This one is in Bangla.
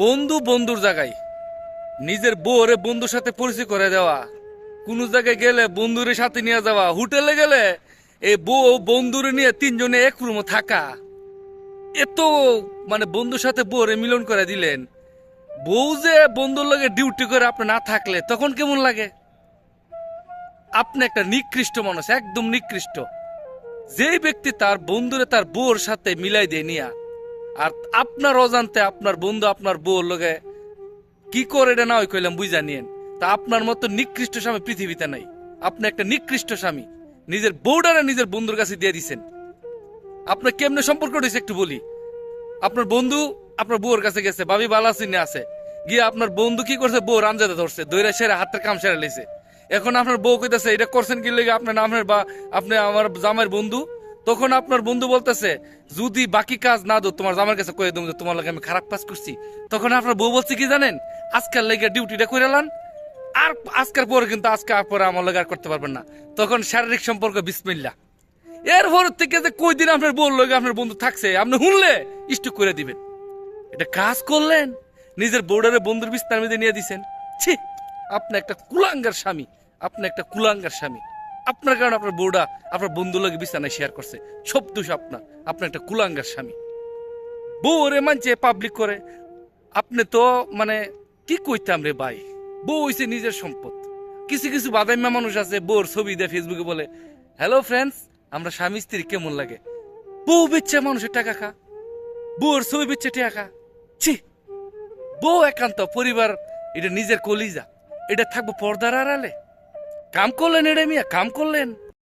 বন্ধু বন্ধুর জায়গায়। নিজের বউরে বন্ধুর সাথে পরিচয় করে দেওয়া। কোনো জায়গায় গেলে বন্ধুরে সাথে নিয়ে যাওয়া। হোটেলে গেলে এই বউ বন্ধুরে নিয়ে তিনজনে এক রুমে থাকা। এত মানে বন্ধুর সাথে বউরে মিলন করে দিলেন। বউ যে বন্ধুর লগে ডিউটি করে আপনি না থাকলে তখন কেমন লাগে? আপনি একটা নিকৃষ্ট মানুষ, একদম নিকৃষ্ট। যেই ব্যক্তি তার বন্ধুরে তার বউর সাথে মিলাই দিয়ে নিয়া আর আপনার অজান্তে আপনার বন্ধু, আপনার বউর লগে কি করে এটা না ওই কইলাম, বুঝা নিয়েন। তা আপনার মতো নিকৃষ্ট স্বামী পৃথিবীতে নাই। আপনি একটা নিকৃষ্ট স্বামী। নিজের বউডারে নিজের বন্ধুর কাছে দিয়ে দিছেন। আপনার কেমনে সম্পর্ক রয়েছে একটু বলি। আপনার বন্ধু আপনার বউর কাছে গেছে, ভাবি বালাসিনে আছে গিয়ে আপনার বন্ধু কি করছে, বউ রামজাদা ধরছে দৈরা সেরা হাতের কাম সেরা লেছে এখন আপনার বউ কইতেছে, এটা করছেন কি লেগে আপনার নামের বা, আপনি আমার জামাইয়ের বন্ধু? তখন আপনার বন্ধু বলতেছে, যদি বাকি কাজ না দো তোমার জামার কাছে কয়ে দেবো তোমার লাগে আমি খারাপ কাজ করছি। তখন আপনার বউ বলছে কি জানেন, আজকাল লেগে ডিউটিটা করে লান, আর আজকের পরে কিন্তু আজকে পরে আমার লাগে আর করতে পারবেন না। তখন শারীরিক সম্পর্ক বিসমিল্লা এরপর থেকে যে কই দিন আপনার বউ লগে আপনার বন্ধু থাকছে, আপনি শুনলে স্টক করে দিবেন। এটা কাজ করলেন, নিজের বোর্ডারে বন্ধুর বিস্তার মধ্যে নিয়ে দিছেন। ছি, আপনি একটা কুলাঙ্গার স্বামী, আপনি একটা কুলাঙ্গার স্বামী। আপনার কারণে আপনার বউডা আপনার বন্ধু লোক বিছানায় শেয়ার করছে। সব দোষ আপনার। আপনি একটা কুলাঙ্গার স্বামী। বউ ওরে মানছে পাবলিক করে। আপনি তো মানে কি কইতাম রে ভাই? বউ হইছে নিজের সম্পদ। কিছু কিছু বাদাইমা মানুষ আছে, বউর ছবি দেয় ফেসবুকে বলে হ্যালো ফ্রেন্ডস আমরা স্বামী স্ত্রী কেমন লাগে? বউ বেচছে মানুষের টাকা খা। বউর ছবি বেচছে টাকা খা। ছি। বউ একান্ত, পরিবার, এটা নিজের কলিজা। এটা থাকব পর্দার আড়ালে। কাম করলেন এটা মিয়া কাম করলেন।